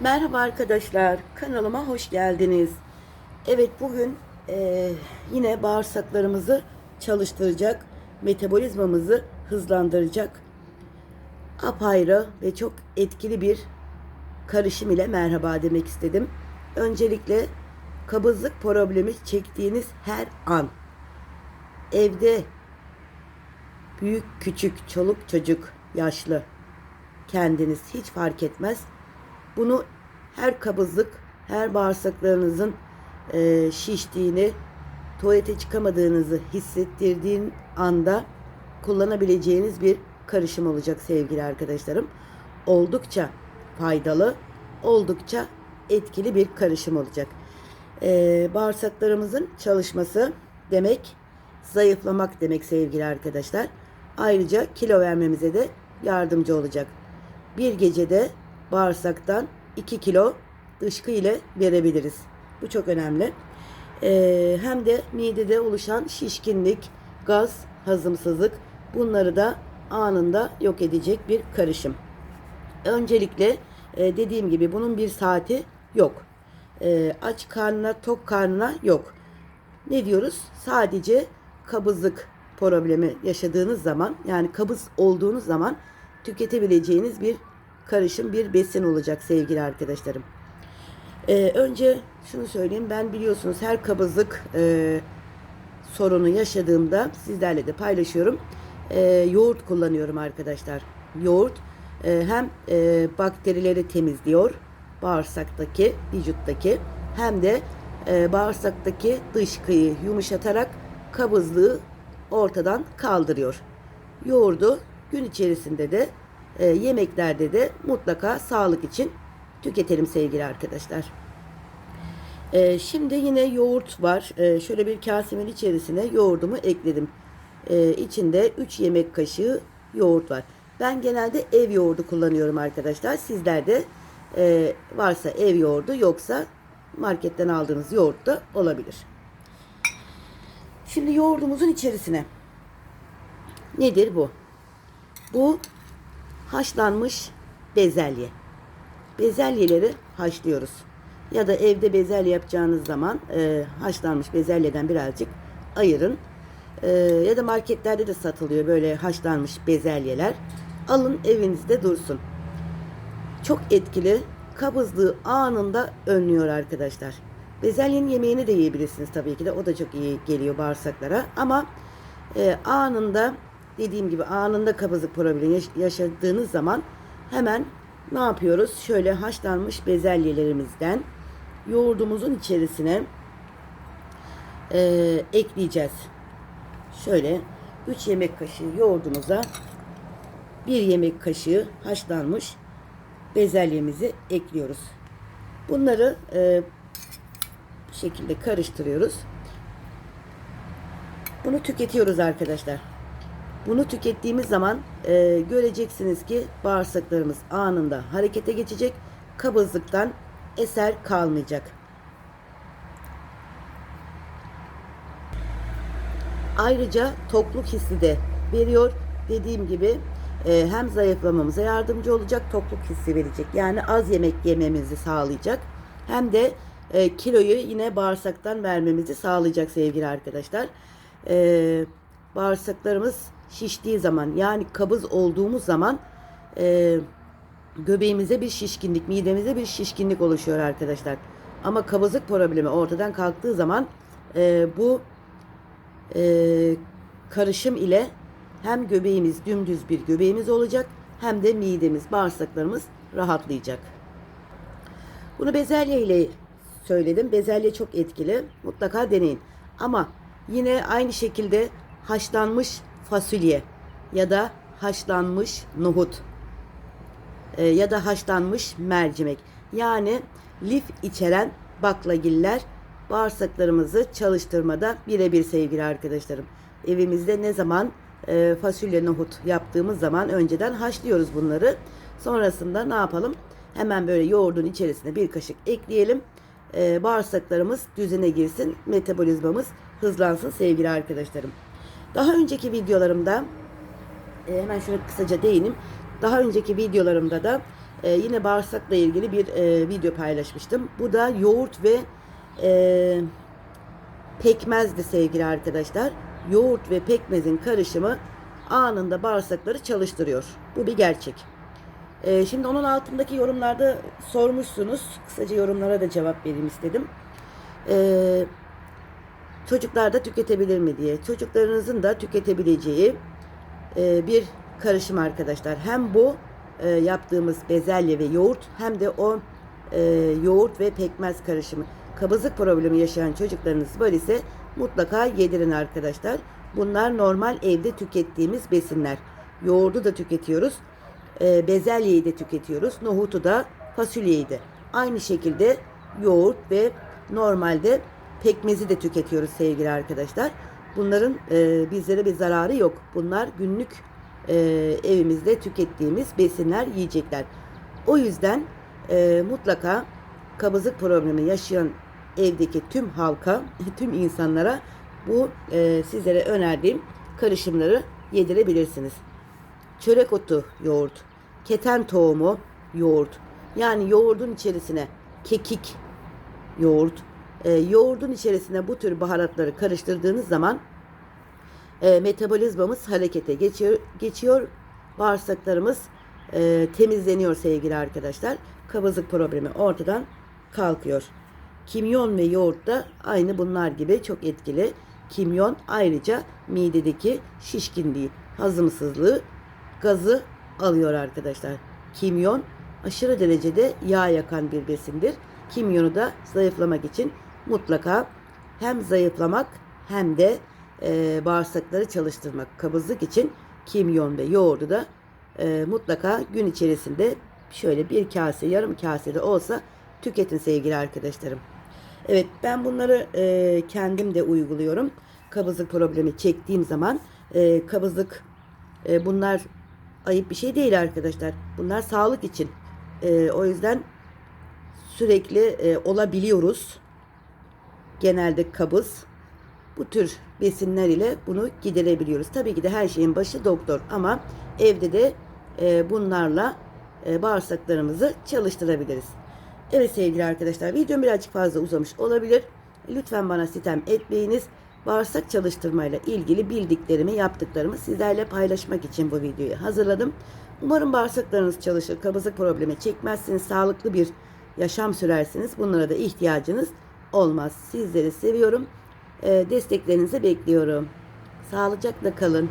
Merhaba arkadaşlar, kanalıma hoş geldiniz. Evet bugün eee, yine bağırsaklarımızı çalıştıracak, metabolizmamızı hızlandıracak apayrı ve çok etkili bir karışım ile merhaba demek istedim. Öncelikle kabızlık problemi çektiğiniz her an evde büyük küçük çoluk çocuk yaşlı kendiniz hiç fark etmez. Bunu her kabızlık, her bağırsaklarınızın e, şiştiğini, tuvalete çıkamadığınızı hissettirdiğin anda kullanabileceğiniz bir karışım olacak sevgili arkadaşlarım. Oldukça faydalı, oldukça etkili bir karışım olacak. E, bağırsaklarımızın çalışması demek zayıflamak demek sevgili arkadaşlar. Ayrıca kilo vermemize de yardımcı olacak. Bir gecede bağırsaktan 2 kilo dışkı ile verebiliriz. Bu çok önemli. Ee, hem de midede oluşan şişkinlik, gaz, hazımsızlık bunları da anında yok edecek bir karışım. Öncelikle e, dediğim gibi bunun bir saati yok. E, aç karnına, tok karnına yok. Ne diyoruz? Sadece kabızlık problemi yaşadığınız zaman yani kabız olduğunuz zaman tüketebileceğiniz bir karışım bir besin olacak sevgili arkadaşlarım. Ee, önce şunu söyleyeyim ben biliyorsunuz her kabızlık e, sorunu yaşadığımda sizlerle de paylaşıyorum. E, yoğurt kullanıyorum arkadaşlar. Yoğurt e, hem e, bakterileri temizliyor bağırsaktaki, vücuttaki hem de e, bağırsaktaki dışkıyı yumuşatarak kabızlığı ortadan kaldırıyor. Yoğurdu gün içerisinde de e, yemeklerde de mutlaka sağlık için tüketelim sevgili arkadaşlar. E, şimdi yine yoğurt var. E, şöyle bir kasemin içerisine yoğurdumu ekledim. E, içinde 3 yemek kaşığı yoğurt var. Ben genelde ev yoğurdu kullanıyorum arkadaşlar. Sizler de e, varsa ev yoğurdu yoksa marketten aldığınız yoğurt da olabilir. Şimdi yoğurdumuzun içerisine nedir bu? Bu haşlanmış bezelye. Bezelyeleri haşlıyoruz. Ya da evde bezelye yapacağınız zaman e, haşlanmış bezelyeden birazcık ayırın. E, ya da marketlerde de satılıyor böyle haşlanmış bezelyeler. Alın evinizde dursun. Çok etkili kabızlığı anında önlüyor arkadaşlar. Bezelyenin yemeğini de yiyebilirsiniz tabii ki de. O da çok iyi geliyor bağırsaklara. Ama e, anında dediğim gibi anında kabızlık problemi yaş- yaşadığınız zaman hemen ne yapıyoruz? Şöyle haşlanmış bezelyelerimizden yoğurdumuzun içerisine e, ekleyeceğiz. Şöyle 3 yemek kaşığı yoğurdumuza 1 yemek kaşığı haşlanmış bezelyemizi ekliyoruz. Bunları e, bu şekilde karıştırıyoruz. Bunu tüketiyoruz arkadaşlar. Bunu tükettiğimiz zaman e, göreceksiniz ki bağırsaklarımız anında harekete geçecek. Kabızlıktan eser kalmayacak. Ayrıca tokluk hissi de veriyor. Dediğim gibi e, hem zayıflamamıza yardımcı olacak, tokluk hissi verecek. Yani az yemek yememizi sağlayacak. Hem de e, kiloyu yine bağırsaktan vermemizi sağlayacak sevgili arkadaşlar. E, bağırsaklarımız şiştiği zaman yani kabız olduğumuz zaman e, göbeğimize bir şişkinlik, midemize bir şişkinlik oluşuyor arkadaşlar. Ama kabızlık problemi ortadan kalktığı zaman e, bu e, karışım ile hem göbeğimiz dümdüz bir göbeğimiz olacak hem de midemiz, bağırsaklarımız rahatlayacak. Bunu bezelye ile söyledim. Bezelye çok etkili. Mutlaka deneyin. Ama yine aynı şekilde haşlanmış fasulye ya da haşlanmış nohut e, ya da haşlanmış mercimek. Yani lif içeren baklagiller bağırsaklarımızı çalıştırmada birebir sevgili arkadaşlarım. Evimizde ne zaman e, fasulye nohut yaptığımız zaman önceden haşlıyoruz bunları. Sonrasında ne yapalım? Hemen böyle yoğurdun içerisine bir kaşık ekleyelim. E, bağırsaklarımız düzene girsin, metabolizmamız hızlansın sevgili arkadaşlarım. Daha önceki videolarımda e, hemen şöyle kısaca değineyim. Daha önceki videolarımda da e, yine bağırsakla ilgili bir e, video paylaşmıştım. Bu da yoğurt ve e, pekmezdi sevgili arkadaşlar. Yoğurt ve pekmezin karışımı anında bağırsakları çalıştırıyor. Bu bir gerçek. Şimdi onun altındaki yorumlarda sormuşsunuz. Kısaca yorumlara da cevap vereyim istedim. Ee, çocuklar da tüketebilir mi diye. Çocuklarınızın da tüketebileceği e, bir karışım arkadaşlar. Hem bu e, yaptığımız bezelye ve yoğurt hem de o e, yoğurt ve pekmez karışımı. Kabızlık problemi yaşayan çocuklarınız var ise mutlaka yedirin arkadaşlar. Bunlar normal evde tükettiğimiz besinler. Yoğurdu da tüketiyoruz. E, bezelyeyi de tüketiyoruz. Nohutu da fasulyeyi de. Aynı şekilde yoğurt ve normalde pekmezi de tüketiyoruz sevgili arkadaşlar. Bunların e, bizlere bir zararı yok. Bunlar günlük e, evimizde tükettiğimiz besinler, yiyecekler. O yüzden e, mutlaka kabızlık problemi yaşayan evdeki tüm halka, tüm insanlara bu e, sizlere önerdiğim karışımları yedirebilirsiniz. Çörek otu yoğurt, keten tohumu yoğurt. Yani yoğurdun içerisine kekik yoğurt, e, yoğurdun içerisine bu tür baharatları karıştırdığınız zaman e, metabolizmamız harekete geçiyor, geçiyor. Bağırsaklarımız e, temizleniyor sevgili arkadaşlar. Kabızlık problemi ortadan kalkıyor. Kimyon ve yoğurt da aynı bunlar gibi çok etkili. Kimyon ayrıca midedeki şişkinliği, hazımsızlığı, gazı alıyor arkadaşlar. Kimyon aşırı derecede yağ yakan bir besindir. Kimyonu da zayıflamak için mutlaka hem zayıflamak hem de e, bağırsakları çalıştırmak, kabızlık için kimyon ve yoğurdu da e, mutlaka gün içerisinde şöyle bir kase, yarım kase de olsa tüketin sevgili arkadaşlarım. Evet ben bunları e, kendim de uyguluyorum. Kabızlık problemi çektiğim zaman e, kabızlık e, bunlar ayıp bir şey değil arkadaşlar. Bunlar sağlık için. E, o yüzden sürekli e, olabiliyoruz. Genelde kabız. Bu tür besinler ile bunu giderebiliyoruz. Tabii ki de her şeyin başı doktor ama evde de e, bunlarla e, bağırsaklarımızı çalıştırabiliriz. Evet sevgili arkadaşlar videom birazcık fazla uzamış olabilir. Lütfen bana sitem etmeyiniz. Bağırsak çalıştırmayla ilgili bildiklerimi, yaptıklarımı sizlerle paylaşmak için bu videoyu hazırladım. Umarım bağırsaklarınız çalışır, kabızlık problemi çekmezsiniz, sağlıklı bir yaşam sürersiniz. Bunlara da ihtiyacınız olmaz. Sizleri seviyorum. Ee, desteklerinizi bekliyorum. Sağlıcakla kalın.